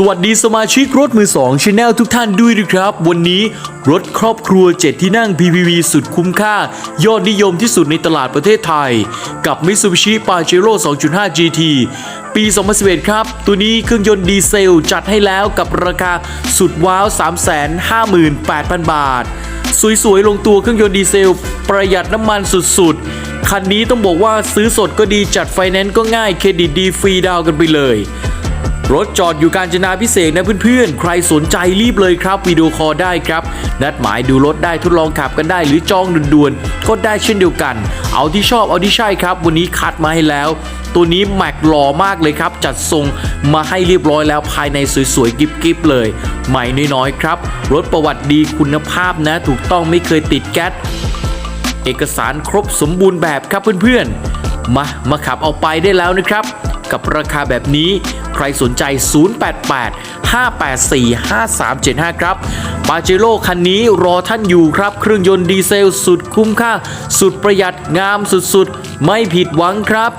สวัสดีสมาชิกรถมือ2ชาแนลทุกท่านด้วยนะครับ วันนี้รถครอบครัว 7 ที่นั่ง PPV สุดคุ้มค่า ยอดนิยมที่สุดในตลาดประเทศไทย กับ Mitsubishi Pajero 2.5 GT ปี 2011 ครับ ตัวนี้เครื่องยนต์ดีเซลจัดให้แล้วกับราคาสุดว้าว 358,000 บาท สวยๆ ลงตัวเครื่องยนต์ดีเซล ประหยัดน้ำมันสุดๆ คันนี้ต้องบอกว่าซื้อสดก็ดีจัดไฟแนนซ์ก็ง่ายเครดิตดีฟรีดาวน์กันไปเลย รถจอดอยู่การจนาพิเศษนะเพื่อนๆ ใครสนใจรีบเลยครับวิดีโอคอลได้ครับ นัดหมายดูรถได้ทดลองขับกันได้หรือจองด่วนๆก็ได้เช่นเดียวกัน เอาที่ชอบเอาที่ใช่ครับ วันนี้คัดมาให้แล้ว ตัวนี้แม็กหล่อมากเลยครับ จัดทรงมาให้เรียบร้อยแล้วภายในสวยๆกิ๊บๆเลยใหม่น้อยๆครับ รถประวัติดีคุณภาพนะ ถูกต้องไม่เคยติดแก๊สเอกสารครบสมบูรณ์แบบครับเพื่อนๆ มามาขับเอาไปได้แล้วนะครับ กับราคาแบบนี้ ใครสนใจ 088 584 5375 ครับปาเจโร่คันนี้รอท่านอยู่ครับ เครื่องยนต์ดีเซลสุดคุ้มค่า สุดประหยัดงามสุดๆ ไม่ผิดหวังครับ